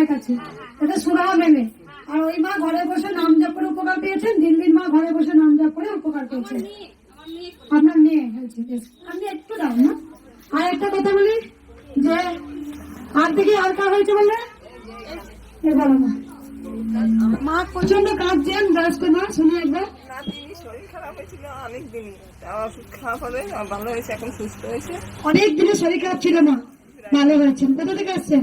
মায়ের কাছে এটা সুরাহা মেলে আর ওই মা ঘরে বসে নাম জপ করে উপকার পেয়েছেন? দিল্লির মা ঘরে বসে নাম জপ করে উপকার পেয়েছেন আপনার মেয়ে হয়েছে আপনি একটু দাও না আর একটা কথা বলি যে আর দিকে আর কার হয়েছে বললে? এ বলো না মা প্রচণ্ড কাঁদছেন বয়স্ক মা শুনি একবার। শরীর খারাপ অনেক দিনই তাও ওষুধ খাওয়া পরে আবার ভালো হয়েছে এখন সুস্থ হয়েছে। অনেক দিনের শরীর খারাপ ছিল না ভালো হয়েছেন। কোথা থেকে আসছেন?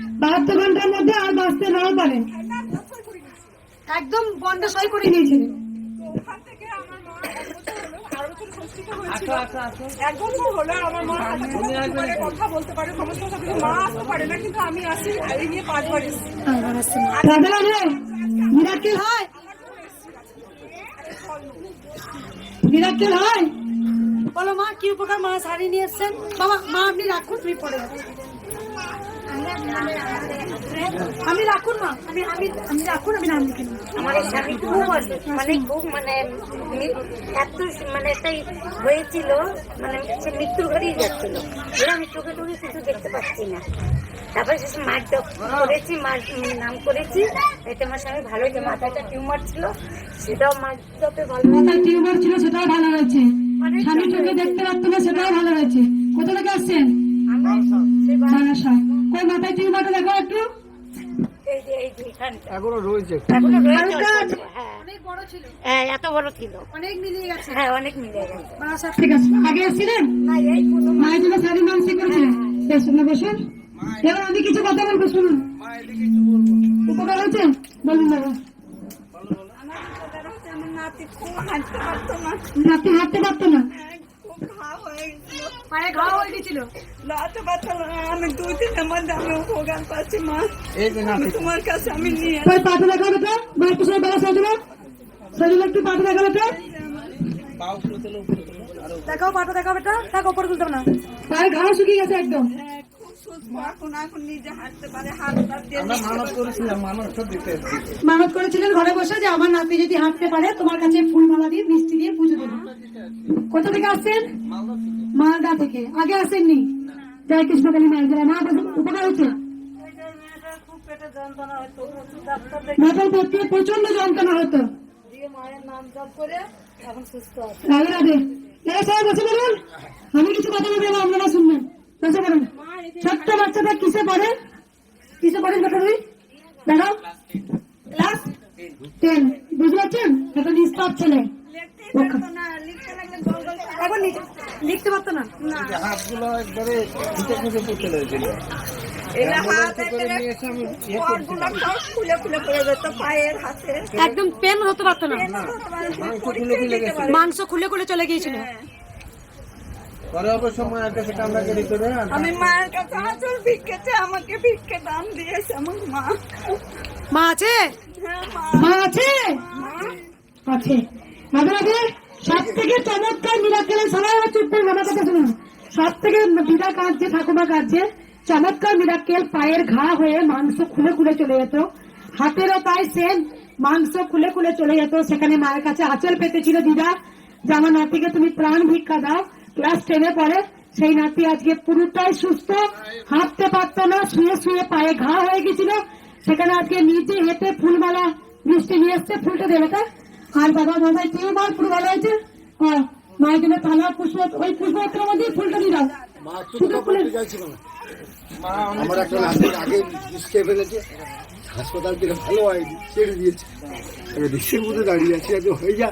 বাহাত্তর ঘণ্টার মধ্যে আর বাঁচতে নাও পারে। একদম বন্ডে সই করে নিয়েছিলেন মিরাক্কেল হয়? মিরাক্কেল হয়? বলো মা কি উপকার মা শাড়ি নিয়ে এসছেন? বাবা মা আপনি রাখুন তুমি পরে। আমি রাখুন মা আমি আমি আমি রাখুন আমি নাম লিখে আমার স্বামী খুব মানে খুব মানে এত মানে একটাই হয়েছিল মানে সে মৃত্যুর ঘরেই যাচ্ছিল। এরা আমি চোখে চোখে কিছু দেখতে পাচ্ছি না। তারপরে শেষে মার করেছি মার নাম করেছি। এতে আমার স্বামী ভালো মাথায় একটা টিউমার ছিল সেটাও মার জপে ভালো হয়েছে মাথায় টিউমার ছিল সেটাও ভালো হয়েছে স্বামী চোখে দেখতে পারতো না সেটাও ভালো হয়েছে কোথা থেকে আসছেন? আমরা সেই কই মাথায় টিউমারটা দেখো একটু। এই যে এই যে এখানটা। এখনও রয়েছে। এখনও রয়েছে হালকা। আছে। হ্যাঁ। অনেক বড় ছিল। হ্যাঁ এত বড় ছিল। অনেক মিলিয়ে গেছে। হ্যাঁ অনেক মিলে গেছে। ঠিক আছে আগে এসেছিলেন? না এই প্রথম মায়ের জন্য শাড়ি মানসিক করেছিলেন। বেশ না বসুন এবার আমি কিছু কথা বলব শুনুন। উপকার হয়েছে? বলুন আমার নাতি হাঁটতে পারতো না নাতি হাঁটতে পারতো না খুব ঘা হয়ে গেছিল পায়ে ঘা হয়ে গেছিল। লাতে পারতো আমি দুই দিনের মধ্যে আমি উপকার পাচ্ছি মা এই যে না তোমার কাছে আমি নিয়ে বেটা পিছনে বেলা বেটা পাও দেখাও পাটা দেখা বেটা। দেখ উপরে তুলতে না। পায়ে ঘা শুকিয়ে গেছে একদম। মানত করেছিলেন ঘরে বসে যে আমার নাতি যদি হাঁটতে পারে তোমার কাছে ফুলমালা দিয়ে মিষ্টি দিয়ে পুজো দেবো। কোথা থেকে আসছেন? মালদা থেকে। আগে আসেননি। জয় কৃষ্ণ কালী মায়ের জন্য। মা উপকার হচ্ছে মাথার পেটে প্রচণ্ড যন্ত্রণা হতো। আমি কিছু কথা বলব আপনারা শুনবেন। বসে বলুন ছোট্ট বাচ্চাটা কিসে পড়ে? কিসে পড়েন কথা বলি দেখাও। ক্লাস টেন বুঝতে পারছেন? একটা নিষ্পাপ ছেলে। এখন লিখতে পারতো না? হাতগুলো একবারে ভিতর থেকে পড়তে লেগেছিল। ইয়ে একদম পেন হতে পারতো না। মাংস খুলে খুলে গেছে মাংস খুলে খুলে চলে গিয়েছিল। আর আমি মায়ের কাছে আচল ভিক্ষেছে আমাকে ভিক্ষে দান দিয়েছে আমার মা। মা আছে? হ্যাঁ মা। মা আছে? আছে। মাঝে মাঝে? সব থেকে চমৎকার মিরাক্কেলের সবাই আমার চুপ করে আমার কথা শুনুন সব থেকে দিদা কাঁদছে, ঠাকুমা কাঁদছে। চমৎকার মিরাক্কেল পায়ের ঘা হয়ে মাংস খুলে খুলে চলে যেত। হাতেরও তাই সেম মাংস খুলে খুলে চলে যেত। সেখানে মায়ের কাছে আঁচল পেতেছিল, দিদা যে আমার নাতিকে তুমি প্রাণ ভিক্ষা দাও। ক্লাস টেনে পড়ে। সেই নাতি আজকে পুরোটাই সুস্থ, হাঁটতে পারতো না, শুয়ে শুয়ে পায়ে ঘা হয়ে গেছিল। সেখানে আজকে নিজে হেঁটে ফুলমালা মিষ্টি নিয়ে এসছে, ফুলটা দেবে তা। আর বাবা মাথায় টিউমার পুরো ভালো হয়েছে? হ্যাঁ মায়ের জন্য থালা পুষ্প ওই পুষ্পত্রের মধ্যে ফুলটা দিলাম দাও। শুধু ফুলের আমার একটা আগে বুঝতে ফেলেছে। হাসপাতাল থেকে ভালো হয়নি ছেড়ে দিয়েছে। এবার রিক্সের মধ্যে দাঁড়িয়ে আছে আগে হয়ে যা।